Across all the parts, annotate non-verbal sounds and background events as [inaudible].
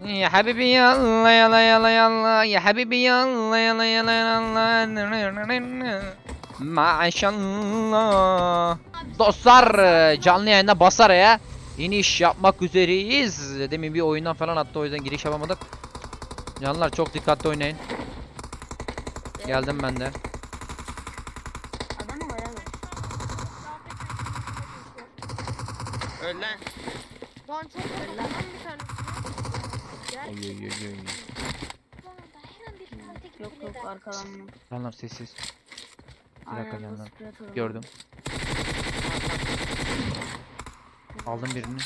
Ya habibi yalla yalla yalla yalla ya habibi yalla yalla yalla yalla. Maşallah. Dostlar canlı yayında basar ya. İniş yapmak üzereyiz. Demin bir oyundan falan attı o yüzden giriş yapamadık. Canlar çok dikkatli oynayın. Geldim ben de? Öl lan. Lan çok vurdum lan bir tane. Oy oy oy oy. Yok yok arkalanma. Canlar sessiz Bir dakika Aynen, canlar. Gördüm Aldım birini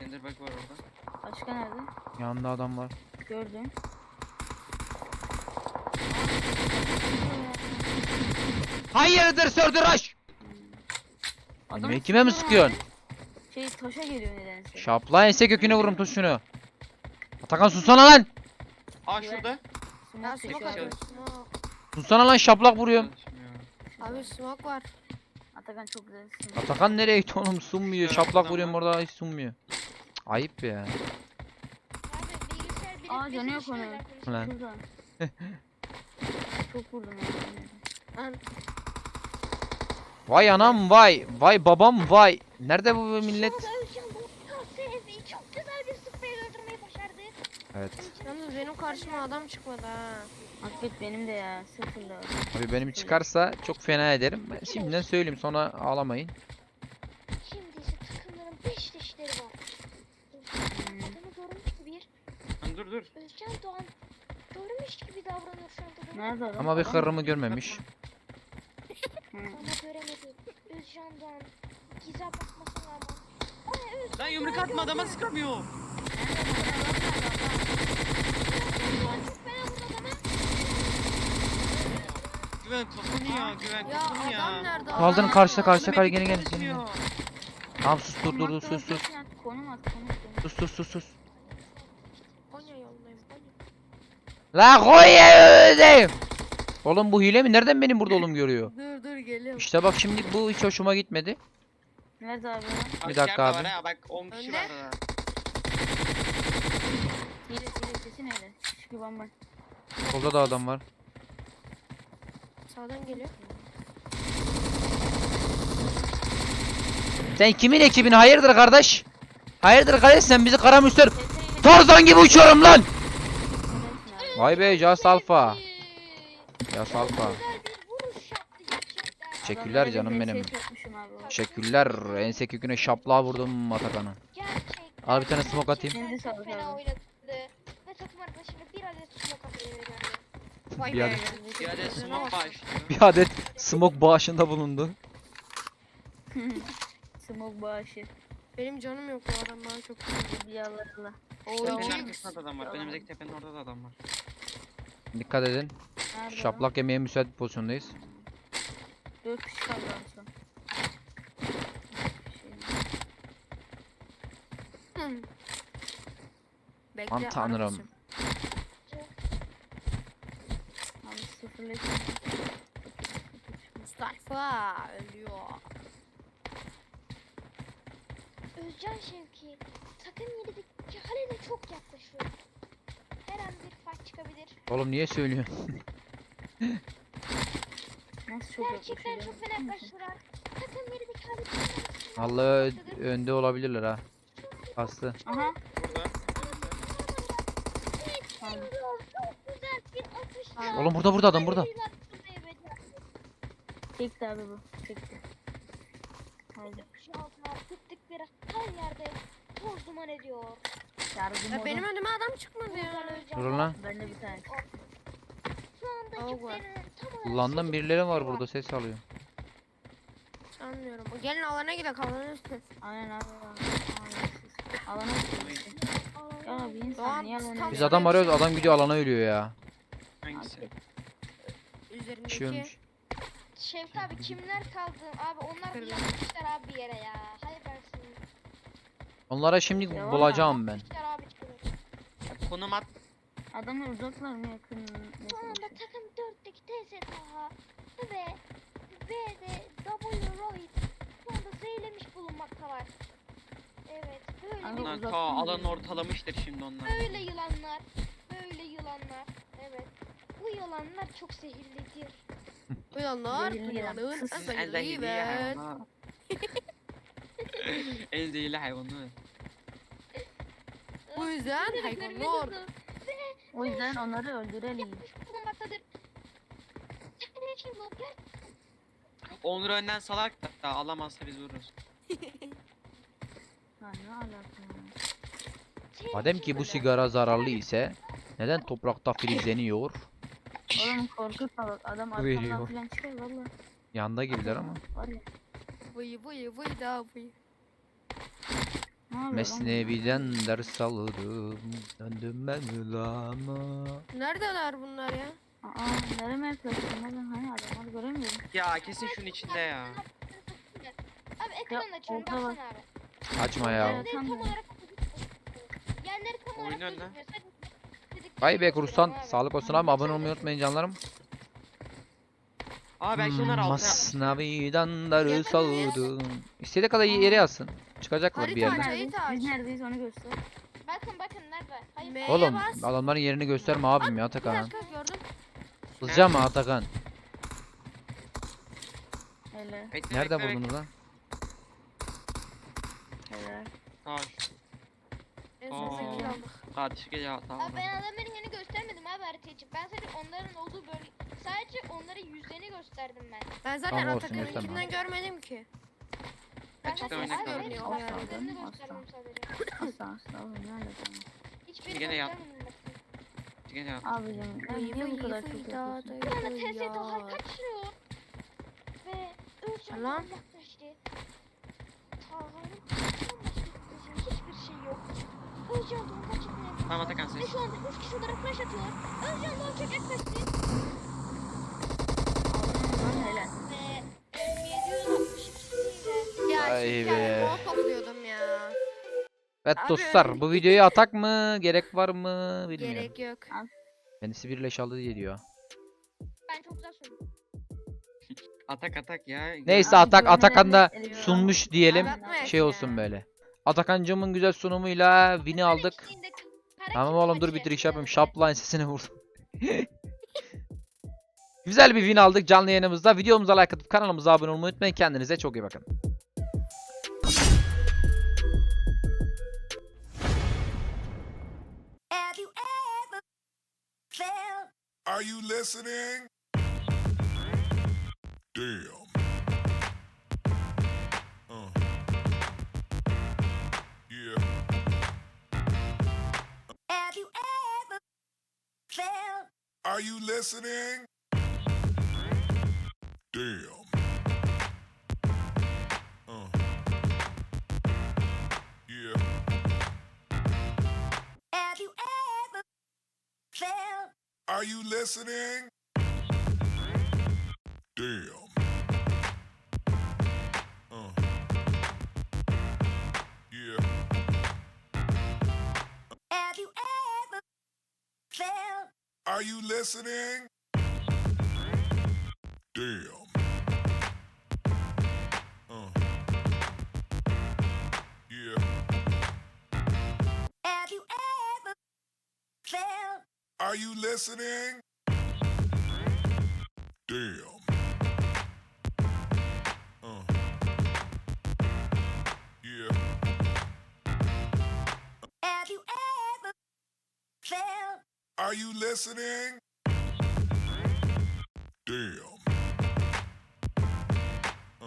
Ender bug var orada. Başka nerede? Yanında adam var Gördüm. Hayırdır sördüraş Adamı Kime, kime mi sıkıyorsun? Şey taşa geliyor nedense. Şapla ense köküne vururum tut şunu. Atakan susana lan. Aa şurada. Ya smoke abi. Smoke. Susana lan şaplak vuruyorum. Abi smoke var. Atakan çok güzel smoke. Atakan nereye gitti oğlum sunmuyor. Evet, Şaplak vuruyorum orada hiç sunmuyor. Ayıp ya. Aa canı yok onun. Lan. Şurada. [laughs] çok vurdum ya. Vay anam vay. Vay babam vay. Nerede bu millet? Çok güzel bir sprey öldürmeyi başardı. Evet. yalnız benim karşıma adam çıkmadı ha. Hakikaten benim de ya. Sıfırda. Abi benim çıkarsa çok fena ederim. Ben şimdiden söyleyeyim sonra ağlamayın. Şimdi ise takımların 5 dişleri var. Adamı görmüş gibi bir Lan dur dur. Özcan Doğan görmüş gibi davranıyor şu anda. Nerede adam? Ama bir kırrımı görmemiş. Ama göremedi. Özcan Doğan gize bakmasına rağmen. Ay Özcan Lan yumruk Doğan atma adama gördü. sıkamıyor. Doğan çok fena vurdu adama. Güven kafanı ya güven Ya kafanı ya. adam nerede? Kaldırın karşıda karşıda Adamı gene gene gel. çalışıyor. Tamam sus dur dur dur sus sus. Konum at konum at. Sus sus sus sus. Konya yolundayım. Konya. La koy Oğlum bu hile mi? Nereden benim burada oğlum görüyor? [laughs] Dur dur geliyorum. İşte bak şimdi bu hiç hoşuma gitmedi. Nerede abi? Bir dakika abi. Bak 10 kişi var ha. Hile hile sesi Şükür bamba. Solda da adam var. Sağdan geliyor. Sen kimin ekibini hayırdır kardeş? Hayırdır kardeş sen bizi kara müstür. Tarzan gibi uçuyorum lan. Vay be Jas Alfa. Jas Alfa. Teşekkürler canım benim. Teşekkürler. Teşekkürler. Ense köküne şaplığa vurdum Atakan'ı. Al bir tane smoke atayım. çok sağlık abi. oynadı. Ve takım arkadaşına bir adet smoke atıyor yani. Vay Bir adet- Bir adet smoke başlıyor. Bir adet smoke bağışında bulundu. [laughs] Smoke bağışı. Benim canım yok bu adam bana çok güzel. Biyalarla. Tepenin Oy. arkasında da adam var. Önümüzdeki tepenin orada da adam var. Dikkat edin. Nerede Şaplak yemeye müsait bir pozisyondayız. o? Dört kişi kaldı en son. Şey. Bekle. Aman tanrım. arabacım. Sıfırlayıp. Mustafa ölüyor. Özcan Şevki takım yedideki Halil'e çok yaklaşıyor. Her an bir fight çıkabilir. Oğlum niye söylüyorsun? [laughs] Nasıl çok Gerçekten çok fena yaklaştılar. Takım yedideki Halil'e Vallahi ö- önde olabilirler ha. Bastı. Aha. Burada. Tamam. Çok güzel bir atış. Oğlum burada burada adam burada. Çekti abi bu. Çekti. Haydi. Tıktıkları her yerde toz duman ediyor. Ya benim önüme adam çıkmadı ya. Durun lan. Bende bir tane. Şu anda Kullandım birileri var burada ses alıyor. Sanmıyorum. Gelin alana gidelim alana üstüne. Aynen abi. Alana gidiyor. Ya bir insan Doğan, niye alana tam- Biz adam arıyoruz adam gidiyor alana ölüyor ya. Hangisi? Üzerindeki. Bir şey ölmüş. Şevki abi kimler kaldı? Abi onlar bir yapmışlar abi bir yere ya. Hayır versin. Onlara şimdi Devam. bulacağım ben. Yapmışlar abi çıkıyor. Konum at. Adamlar uzaklar mı yakın Neyse. takım 4'teki TSTH ve B'de W Rohit şu anda zehirlemiş bulunmaktalar. Evet. Böyle uzaktan ta alanı geliyor. ortalamıştır şimdi onlar. böyle yılanlar. Böyle yılanlar. Bu yılanlar çok zehirlidir. Bu yılanın Sus. en zehirli hayvanlar. [laughs] en zehirli hayvanlar. Bu yüzden hayvanlar. O yüzden onları öldürelim. Onur önden salak da alamazsa biz vururuz. [laughs] Madem ki bu sigara zararlı ise neden toprakta filizleniyor? Oğlum korku salak. Adam arkamdan falan çıkar valla. Yanda gibiler ama. Var ya. Vıy vıy vıy da vıy. Ne yapıyor lan bu? Mesnevi'den ders alırım. Döndüm ben ülama. Neredeler bunlar ya? Aa nereye yapıyorsun? Nereden hani adamları göremiyorum. Ya kesin şunun içinde ya. Abi ekran açıyorum orta var. baksana abi. Açma ya. Yerleri tam olarak Yerleri tam olarak Oyun önüne. gözükmüyor. Sadece Vay be abi. Sağlık olsun abi. Abone olmayı unutmayın canlarım. Aa belki onlar altına Masnavi'den ders Yakın mıyız? alırım. İstediği kadar yere yazsın. Çıkacaklar bir Harita yerden. aç. Biz neredeyiz onu göster. Bakın bakın nerede? Hayır. Oğlum bas. adamların yerini gösterme abim ya Bir Atakan. dakika gördüm. Kızacağım mı Atakan? Hele Bekle, Nerede bekle, buldunuz lan? hele. Taş. En Aa. son kill aldık. Kardeşi tamam. Abi ben adamların yerini göstermedim abi haritayı için. Ben sadece onların olduğu bölge... Sadece onların yüzlerini gösterdim ben. Ben zaten Tamam, olsun, Atakan'ınkinden görmedim ki. Ben Açıkta sadece oynak abi Asla yüzlerini oğlum, gösterdim sadece. Asla asla oğlum ne alaka? Hiçbirini Gene yap. göstermedim bak. Gel ya. Abicim ben niye bu kadar çok yapıyorsun? vıy TS daha ya. kaçıyor. Ve Özcan Lan. yaklaştı. Taha'nın başka hiçbir şey yok. Özcan ondan çok memnun. Tamam Atakan Ve ses. şu anda 3 kişi olarak flash atıyor. Özcan o çok yaklaştı. Lan hele. Ve M762 ile Ya Vay şimdi be. yani topluyordum ya. Evet Abi dostlar bu videoyu atak mı? Gerek var mı? Bilmiyorum. Gerek yok. Kendisi bir leş aldı diye diyor. ben çok güzel söyledim. Atak atak ya. Neyse Abi Atak Atakan da sunmuş diyelim. Şey olsun böyle. Atakan'cımın güzel sunumuyla win'i aldık. Tamam oğlum dur maçı bir giriş yapayım. Shopline sesini vurdum. [laughs] Güzel bir win aldık canlı yayınımızda. Videomuza like atıp kanalımıza abone olmayı unutmayın. Kendinize çok iyi bakın. Are you listening? Damn. Felt? Are you listening? Damn. Uh. Yeah. Have you ever felt? Are you listening? Damn. Are you listening? Damn. Uh. Yeah. Have you ever felt? Are you listening? Damn. Are you listening? Damn. Uh.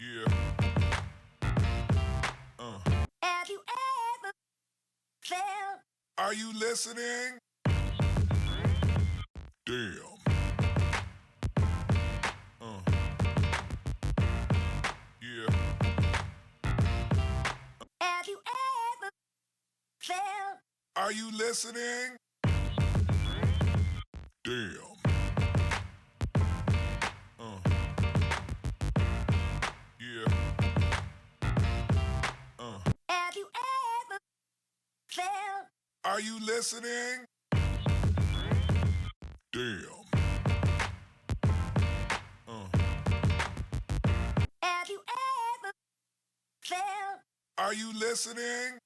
Yeah. Uh. Have you ever felt? Are you listening? Damn. Are you listening? Damn. Uh. Yeah. Uh. Have you ever felt? Are you listening? Damn. Uh. Have you ever felt? Are you listening?